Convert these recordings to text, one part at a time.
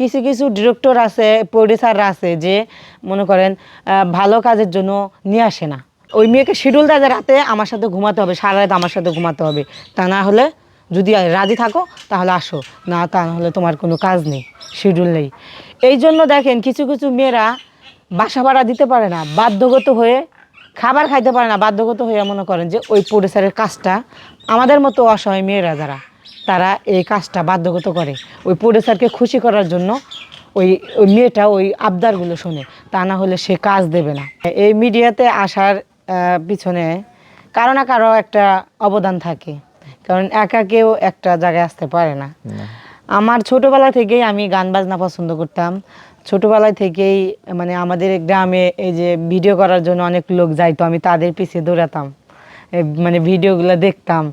কিছু কিছু ডিরেক্টর আছে প্রডিউসাররা আছে যে, মনে করেন ভালো কাজের জন্য নিয়ে আসে না। ওই মেয়েকে শিডিউল দেয় রাতে আমার সাথে ঘুমাতে হবে, সারা রাত আমার সাথে ঘুমাতে হবে। তা না হলে যদি রাজি থাকো, তাহলে আসো। না, তা না হলে তোমার কোনো কাজ নেই শিডিউল নেই। এই জন্য দেখেন, কিছু কিছু মেয়েরা বাসা ভাড়া দিতে পারে না, বাধ্যগত হয়ে খাবার খাইতে পারে না, বাধ্যগত হয়ে মনে করেন যে ওই প্রডিউসারের কাজটা আমাদের মতো অসহায় মেয়েরা যারা তারা এই কাজটা বাধ্যগত করে। ওই প্রডিউসারকে খুশি করার জন্য ওই ওই মেয়েটা ওই আবদারগুলো শোনে। তা না হলে সে কাজ দেবে না। এই মিডিয়াতে আসার পিছনে কারও না কারও একটা অবদান থাকে। কারণ একা কেউ একটা জায়গায় আসতে পারে না। আমার ছোটবেলা থেকেই আমি গান বাজনা পছন্দ করতাম। ছোটবেলা থেকেই মানে আমাদের গ্রামে এই যে ভিডিও করার জন্য অনেক লোক যাইতো আমি তাদের পিছিয়ে দৌড়াতাম। মানে ভিডিওগুলো দেখতাম।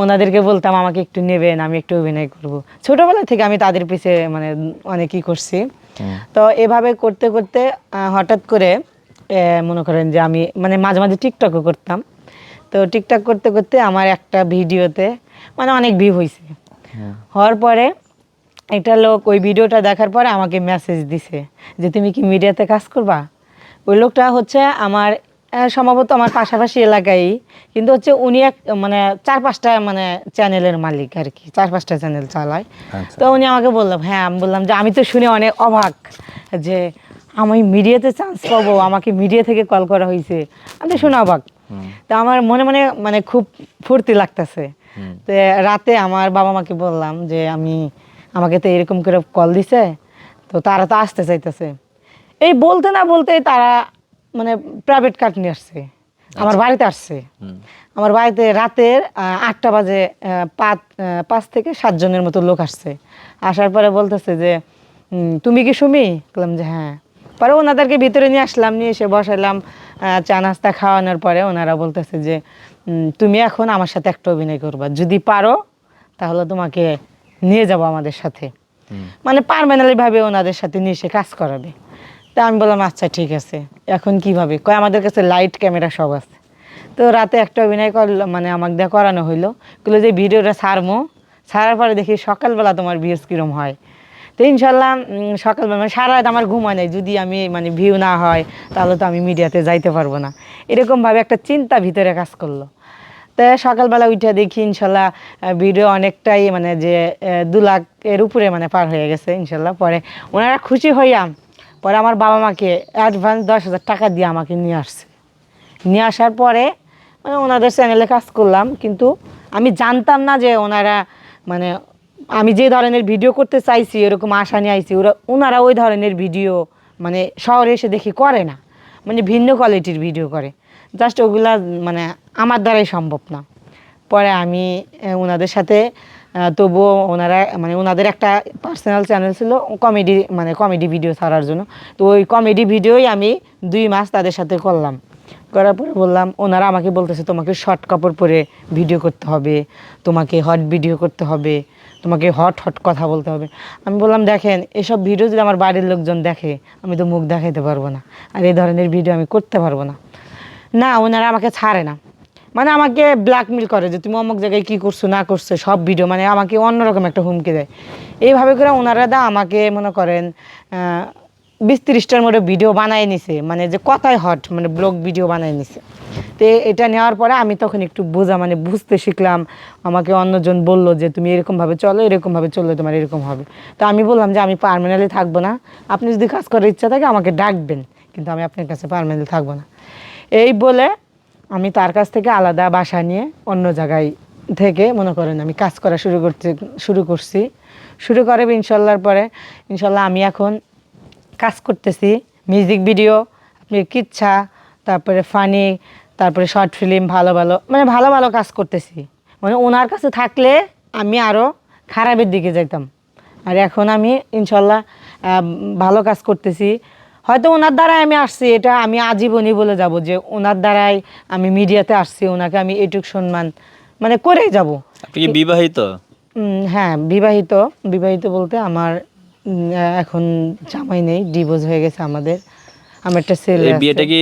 ওনাদেরকে বলতাম আমাকে একটু নেবেন আমি একটু অভিনয় করব। ছোটবেলা থেকে আমি তাদের পিছিয়ে মানে অনেকই করছি। তো এভাবে করতে করতে হঠাৎ করে মনে করেন যে আমি মানে মাঝে মাঝে টিকটকও করতাম। তো টিকটক করতে করতে আমার একটা ভিডিওতে মানে অনেক ভিউ হয়েছে হওয়ার পরে একটা লোক ওই ভিডিওটা দেখার পরে আমাকে মেসেজ দিছে যে তুমি কি মিডিয়াতে কাজ করবা? ওই লোকটা হচ্ছে আমার সম্ভবত আমার পাশাপাশি এলাকায়। কিন্তু হচ্ছে উনি এক মানে চার পাঁচটা মানে চ্যানেলের মালিক আর কি চার পাঁচটা চ্যানেল চালায়। আচ্ছা। তো উনি আমাকে বললাম হ্যাঁ আমি বললাম যে আমি তো শুনে অনেক অবাক যে আমি মিডিয়াতে চান্স পাবো আমাকে মিডিয়া থেকে কল করা হয়েছে আমি তো শুনে অবাক। তো আমার মনে মনে মানে খুব ফুর্তি লাগতেছে। তো রাতে আমার বাবা মাকে বললাম যে আমি আমাকে তো এরকম করে কল দিছে তো তারা তো আসতে চাইতেছে। এই বলতে না বলতে তারা মানে প্রাইভেট কার নিয়ে আসছে। আমার বাড়িতে আসছে। আমার বাড়িতে রাতের আটটা বাজে পাঁচ পাঁচ থেকে সাতজনের মতো লোক আসছে। আসার পরে বলতেছে যে তুমি কি সুমি? বললাম যে হ্যাঁ। পরে ওনাদেরকে ভিতরে নিয়ে আসলাম নিয়ে এসে বসালাম চা নাস্তা খাওয়ানোর পরে ওনারা বলতেছে যে তুমি এখন আমার সাথে একটা অভিনয় করবা। যদি পারো তাহলে তোমাকে নিয়ে যাব আমাদের সাথে। মানে পারমানেন্টলি ভাবে ওনাদের সাথে নিয়ে এসে কাজ করাবে। তা আমি বললাম আচ্ছা ঠিক আছে। এখন কীভাবে? কয়, আমাদের কাছে লাইট ক্যামেরা সব আছে। তো রাতে একটা অভিনয় করল মানে আমাকে দিয়ে করানো হইল। বলল যে, ভিডিওটা ছাড়মো। সারার পরে দেখি সকালবেলা তোমার ভিউজ কীরম হয়। তো ইনশাল্লাহ সকালবেলা মানে সারা রাত আমার ঘুম নাই। যদি আমি মানে ভিউ না হয়, তাহলে তো আমি মিডিয়াতে যাইতে পারব না। এরকমভাবে একটা চিন্তা ভিতরে কাজ করল। তো সকালবেলা উঠে দেখি ইনশাল্লাহ ভিডিও অনেকটাই মানে যে দু লাখ এর উপরে মানে পার হয়ে গেছে ইনশাল্লাহ পরে ওনারা খুশি হইয়াম পরে আমার বাবা মাকে অ্যাডভান্স দশ হাজার টাকা দিয়ে আমাকে নিয়ে আসছে। নিয়ে আসার পরে মানে ওনাদের চ্যানেলে কাজ করলাম, কিন্তু আমি জানতাম না যে ওনারা মানে আমি যে ধরনের ভিডিও করতে চাইছি, এরকম আশা নিয়ে আইছি, ওরা, ওনারা ওই ধরনের ভিডিও মানে শহরে এসে দেখি করে না। মানে ভিন্ন কোয়ালিটির ভিডিও করে। জাস্ট ওগুলা মানে আমার দ্বারাই সম্ভব না। পরে আমি ওনাদের সাথে তবুও ওনারা মানে ওনাদের একটা পার্সোনাল চ্যানেল ছিল কমেডি মানে কমেডি ভিডিও ছাড়ার জন্য। তো ওই কমেডি ভিডিওই আমি দুই মাস তাদের সাথে করলাম। করার পরে বললাম, ওনারা আমাকে বলতেছে তোমাকে শর্ট কাপড় পরে ভিডিও করতে হবে, তোমাকে হট ভিডিও করতে হবে, তোমাকে হট হট কথা বলতে হবে। আমি বললাম, দেখেন, এসব ভিডিও যদি আমার বাড়ির লোকজন দেখে, আমি তো মুখ দেখাইতে পারব না। আর এই ধরনের ভিডিও আমি করতে পারব না। না, ওনারা আমাকে ছাড়ে না। মানে আমাকে ব্ল্যাকমেল করে যে তুমি অমুক জায়গায় কী করছ, না করছ, সব ভিডিও মানে আমাকে অন্যরকম একটা হুমকি দেয়। এইভাবে করে ওনারা দা আমাকে মনে করেন বিশ তিরিশটার মতো ভিডিও বানাই নিছে মানে যে কথাই হট মানে ব্লগ ভিডিও বানাই নিছে। তো এটা নেওয়ার পরে আমি তখন একটু বোঝা মানে বুঝতে শিখলাম, আমাকে অন্যজন বলল যে তুমি এরকমভাবে চলো, এরকমভাবে চললে তোমার এরকম হবে। তো আমি বললাম যে আমি পারমানেন্টলি থাকব না, আপনি যদি কাজ করার ইচ্ছা থাকে আমাকে ডাকবেন, কিন্তু আমি আপনার কাছে পারমানেন্টলি থাকব না। এই বলে আমি তার কাছ থেকে আলাদা বাসা নিয়ে অন্য জায়গায় থেকে মনে করেন আমি কাজ করা শুরু করতে, শুরু করছি। শুরু করে ইনশাল্লাহর পরে, ইনশাল্লাহ আমি এখন কাজ করতেছি। মিউজিক ভিডিও আপনি কিচ্ছা, তারপরে ফানি তারপরে শর্ট ফিল্ম ভালো ভালো মানে ভালো ভালো কাজ করতেছি। মানে ওনার কাছে থাকলে আমি আরও খারাপের দিকে যাইতাম। আর এখন আমি ইনশাল্লাহ ভালো কাজ করতেছি। হয়তো ওনার দ্বারাই আমি আসছি এটা আমি আজীবনই বলে যাব যে ওনার দ্বারাই আমি মিডিয়াতে আসছি ওনাকে আমি এটুক সম্মান মানে করেই যাব। আপনি কি বিবাহিত? হ্যাঁ বিবাহিত বিবাহিত বলতে আমার এখন জামাই নেই ডিভোর্স হয়ে গেছে আমাদের আমার একটা ছেলে এই বিয়েটা কি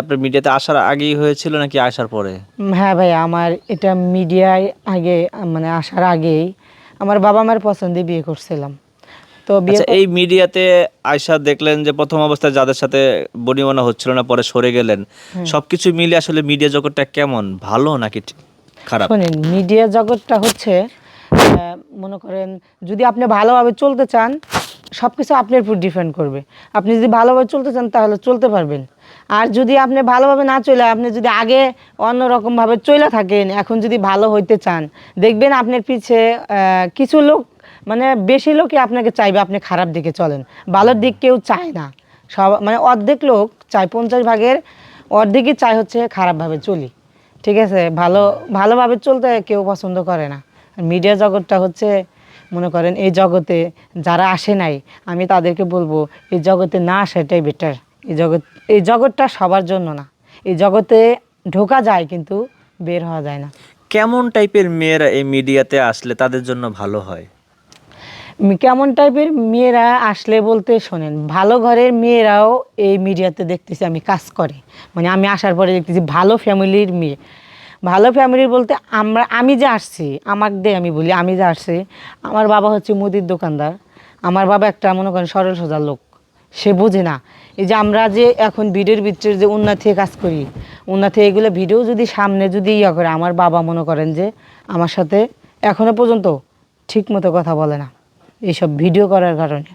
আপনার মিডিয়াতে আসার আগেই হয়েছিল নাকি আসার পরে? হ্যাঁ ভাই আমার এটা মিডিয়ায় আগে মানে আসার আগেই আমার বাবা মার পছন্দে বিয়ে করছিলাম। তো আচ্ছা এই মিডিয়াতে আয়সা দেখলেন যে প্রথম অবস্থায় যাদের সাথে বনিমনা হচ্ছিল না পরে সরে গেলেন। সবকিছু মিলে আসলে মিডিয়া জগৎটা কেমন? ভালো নাকি খারাপ? শোনেন মিডিয়া জগৎটা হচ্ছে মনে করেন যদি আপনি ভালোভাবে চলতে চান সব কিছু আপনার উপর ডিপেন্ড করবে। আপনি যদি ভালোভাবে চলতে চান তাহলে চলতে পারবেন। আর যদি আপনি ভালোভাবে না চলে আপনি যদি আগে অন্যরকমভাবে চলে থাকেন এখন যদি ভালো হইতে চান দেখবেন আপনার পিছে কিছু লোক মানে বেশি লোকই আপনাকে চাইবে আপনি খারাপ দিকে চলেন। ভালোর দিক কেউ চায় না। সব মানে অর্ধেক লোক চায় পঞ্চাশ ভাগের, অর্ধেকই চায় হচ্ছে খারাপভাবে চলি। ঠিক আছে? ভালো, ভালোভাবে চলতে কেউ পছন্দ করে না। মিডিয়া জগৎটা হচ্ছে, মনে করেন এই জগতে যারা আসে নাই, আমি তাদেরকে বলব, এই জগতে না আসাটাই বেটার এই জগৎ, এই জগৎটা সবার জন্য না। এই জগতে ঢোকা যায় কিন্তু বের হওয়া যায় না। কেমন টাইপের মেয়েরা এই মিডিয়াতে আসলে তাদের জন্য ভালো হয়? কেমন টাইপের মেয়েরা আসলে বলতে শোনেন, ভালো ঘরের মেয়েরাও এই মিডিয়াতে দেখতেছি আমি কাজ করে। মানে আমি আসার পরে দেখতেছি ভালো ফ্যামিলির মেয়ে। ভালো ফ্যামিলির বলতে আমরা, আমি যে আসছি আমার দিয়ে আমি বলি, আমি যে আসছি, আমার বাবা হচ্ছে মুদির দোকানদার। আমার বাবা একটা মনে করেন সরল সোজা লোক। সে বোঝে না। এই যে আমরা যে এখন ভিডিওর ভিতরে যে উন্নতি কাজ করি উন্নতি এগুলো ভিডিও যদি সামনে যদি ইয়া করে, আমার বাবা মনে করেন যে আমার সাথে এখনও পর্যন্ত ঠিক মতো কথা বলে না। এইসব ভিডিও করার কারণে।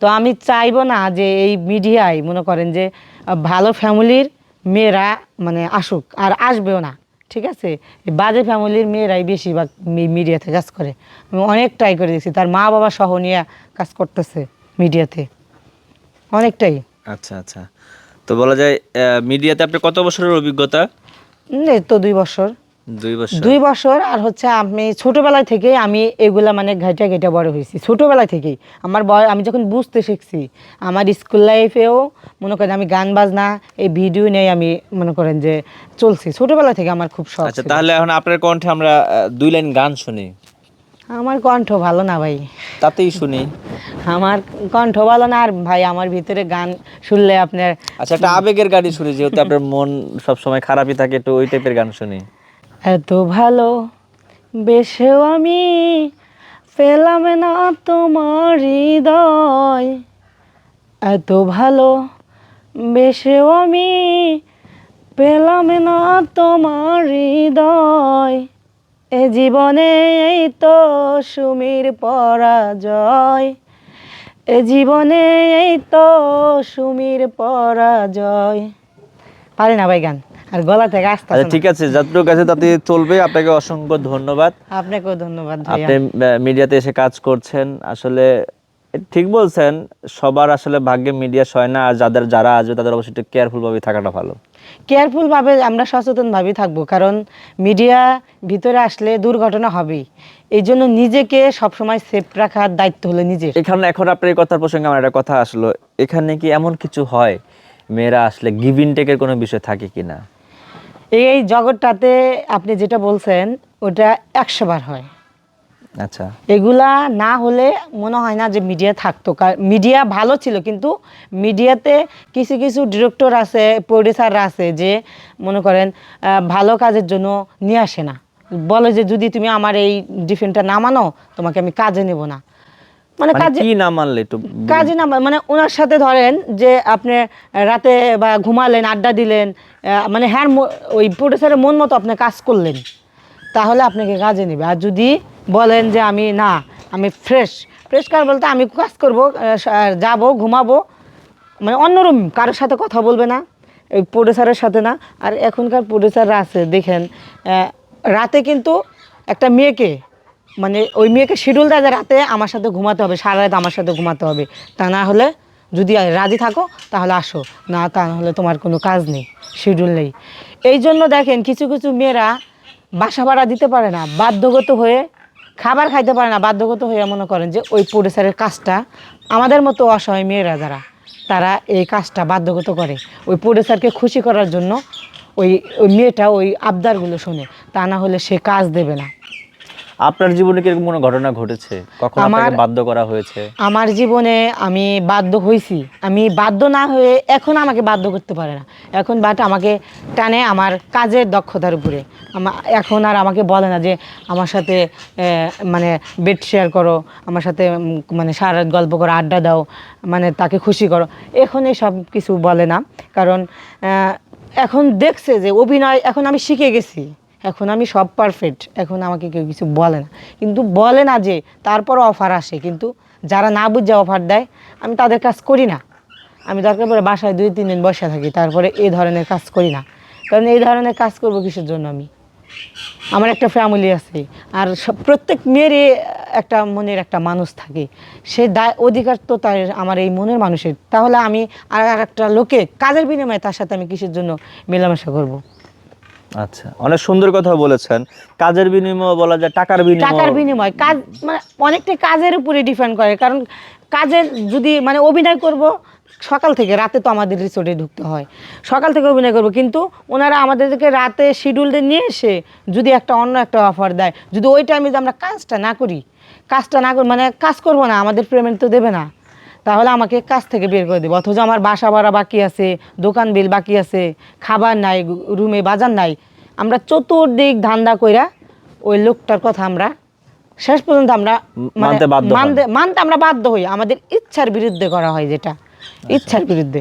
তো আমি চাইব না যে এই মিডিয়ায় মনে করেন যে ভালো ফ্যামিলির মেয়েরা মানে আসুক আর আসবেও না ঠিক আছে? বাজে ফ্যামিলির মেয়েরাই বেশিরভাগ মিডিয়াতে কাজ করে। আমি অনেক ট্রাই করে দেখছি তার মা বাবা সহ নিয়ে কাজ করতেছে মিডিয়াতে। অনেকটাই। আচ্ছা আচ্ছা। তো বলা যায় মিডিয়াতে আপনার কত বছরের অভিজ্ঞতা? এই তো দুই বছর। দুই বছর। আর হচ্ছে আমি ছোটবেলা থেকেই আমি এগুলা মানে ঘাইটা ঘেটে বড় হয়েছি। ছোটবেলা থেকেই। আমার বয় আমি যখন বুঝতে শিখছি আমার স্কুল লাইফেও মনে করেন আমি গান বাজনা এই ভিডিও নিয়ে আমি মনে করেন যে চলছি। ছোটবেলা থেকে আমার খুব শখ আচ্ছা তাহলে এখন আপনার কণ্ঠে আমরা দুই লাইন গান শুনি। আমার কণ্ঠ ভালো না ভাই। তাতেই শুনি। আমার কণ্ঠ ভালো না আর ভাই আমার ভিতরে গান শুনলে আপনার আচ্ছা একটা আবেগের গাড়ি শুনি যেহেতু আপনার মন সবসময় খারাপই থাকে একটু ওই টাইপের গান শুনি। এত ভালো বেশেও আমি পেলাম না তোমার হৃদয়। এত ভালো বেশেও আমি পেলাম না তোমার হৃদয়। এ জীবনে এই তো সুমির পরাজয়। এ জীবনে এই তো সুমির পরাজয়। পারি না ভাই গান। আর গলা থেকে আসতে আচ্ছা ঠিক আছে যতটুকু আছে তাতে চলবে। আপনাকে অসংখ্য ধন্যবাদ। আপনাকেও ধন্যবাদ আপনি মিডিয়াতে এসে কাজ করছেন। আসলে ঠিক বলছেন সবার আসলে ভাগ্যে মিডিয়া সয় না আর যাদের যারা আসবে তাদের অবশ্যই একটু কেয়ারফুল ভাবে থাকাটা ভালো। কেয়ারফুল ভাবে আমরা সচেতন ভাবে থাকব কারণ মিডিয়া ভিতরে আসলে দুর্ঘটনা হবেই। এই জন্য নিজেকে সবসময় সেফ রাখার দায়িত্ব হলো নিজের। এখানে এখন আপনার এই কথার প্রসঙ্গে আমার একটা কথা আসলো। এখানে কি এমন কিছু হয় মেয়েরা আসলে গিভিং টেকের কোনো বিষয় থাকে কিনা? এই জগৎটাতে আপনি যেটা বলছেন ওটা একশো বার হয়। আচ্ছা। এগুলা না হলে মনে হয় না যে মিডিয়া থাকতো। মিডিয়া ভালো ছিল কিন্তু মিডিয়াতে কিছু কিছু ডিরেক্টর আছে প্রডিউসার আছে যে মনে করেন ভালো কাজের জন্য নিয়ে আসে না। বলে যে যদি তুমি আমার এই ডিফেন্টটা না মানো তোমাকে আমি কাজে নেব না। মানে মানে কাজে কি না মানলে একটু কাজে না মানে ওনার সাথে ধরেন যে আপনি রাতে বা ঘুমালেন আড্ডা দিলেন মানে হ্যাঁ ওই প্রডিউসারের মন মতো আপনি কাজ করলেন তাহলে আপনাকে কাজে নেবে। আর যদি বলেন যে আমি না আমি ফ্রেশ ফ্রেশ কার বলতে আমি কাজ করব যাব ঘুমাবো মানে অন্যরকম কারোর সাথে কথা বলবে না ওই প্রডিউসারের সাথে না। আর এখনকার প্রডিউসাররা আছে দেখেন রাতে কিন্তু একটা মেয়েকে মানে ওই মেয়েকে শিডিউল দেয় যে রাতে আমার সাথে ঘুমাতে হবে, সারা রাত আমার সাথে ঘুমাতে হবে। তা না হলে যদি রাজি থাকো, তাহলে আসো। না, তা না হলে তোমার কোনো কাজ নেই শিডিউল নেই। এই জন্য দেখেন কিছু কিছু মেয়েরা বাসা ভাড়া দিতে পারে না, বাধ্যগত হয়ে খাবার খাইতে পারে না, বাধ্যগত হয়ে মনে করেন যে ওই প্রডিউসারের কাজটা আমাদের মতো অসহায় মেয়েরা যারা, তারা এই কাজটা বাধ্যগত করে। ওই প্রডিউসারকে খুশি করার জন্য ওই ওই মেয়েটা ওই আবদারগুলো শোনে। তা না হলে সে কাজ দেবে না। আপনার জীবনে কি এরকম কোনো ঘটনা ঘটেছে? কখন আপনাকে আমার- বাধ্য করা হয়েছে? আমার জীবনে আমি বাধ্য হয়েছি। আমি বাধ্য না হয়ে এখন আমাকে বাধ্য করতে পারে না। এখন বাট আমাকে টানে আমার কাজের দক্ষতার উপরে। এখন আর আমাকে বলে না যে আমার সাথে মানে বেড শেয়ার করো আমার সাথে মানে সারা রাত গল্প করো আড্ডা দাও মানে তাকে খুশি করো। এখন সব কিছু বলে না। কারণ এখন দেখছে যে অভিনয় এখন আমি শিখে গেছি। এখন আমি সব পারফেক্ট এখন আমাকে কেউ কিছু বলে না। কিন্তু বলে না যে তারপরও অফার আসে, কিন্তু যারা না বুঝে অফার দেয়, আমি তাদের কাজ করি না। আমি দরকার পড়ে বাসায় দুই, তিন দিন বসে থাকি, তারপরে এই ধরনের কাজ করি না। কারণ এই ধরনের কাজ করব কিসের জন্য আমি? আমার একটা ফ্যামিলি আছে, আর সব- প্রত্যেক মেয়েরই একটা মনের একটা মানুষ থাকে। সে দায়, অধিকার তো তার, আমার এই মনের মানুষের। তাহলে আমি আর একটা লোকে কাজের বিনিময়ে তার সাথে আমি কিসের জন্য মেলামেশা করব? আচ্ছা অনেক সুন্দর কথা বলেছেন। কাজের বিনিময় বলা যায় টাকার বিনিময়। টাকার বিনিময়। কাজ মানে অনেকটাই কাজের উপরে ডিপেন্ড করে, কারণ কাজের যদি মানে অভিনয় করব, সকাল থেকে রাতে তো আমাদের রিসোর্টে ঢুকতে হয়। সকাল থেকে অভিনয় করব, কিন্তু ওনারা আমাদেরকে রাতে শিডিউলটা নিয়ে এসে যদি একটা অন্য একটা অফার দেয়, যদি ওই টাইমে আমরা কাজটা না করি, কাজটা না করি মানে কাজ করব না, আমাদের পেমেন্ট তো দেবে না। তাহলে আমাকে কাজ থেকে বের করে দেবে। অথচ আমার বাসা ভাড়া বাকি আছে দোকান বিল বাকি আছে খাবার নাই রুমে বাজার নাই। আমরা চতুর্দিক ধান্দা কইরা ওই লোকটার কথা আমরা শেষ পর্যন্ত আমরা মানে মানতে মানতে মানতে আমরা বাধ্য হই। আমাদের ইচ্ছার বিরুদ্ধে করা হয় যেটা। ইচ্ছার বিরুদ্ধে।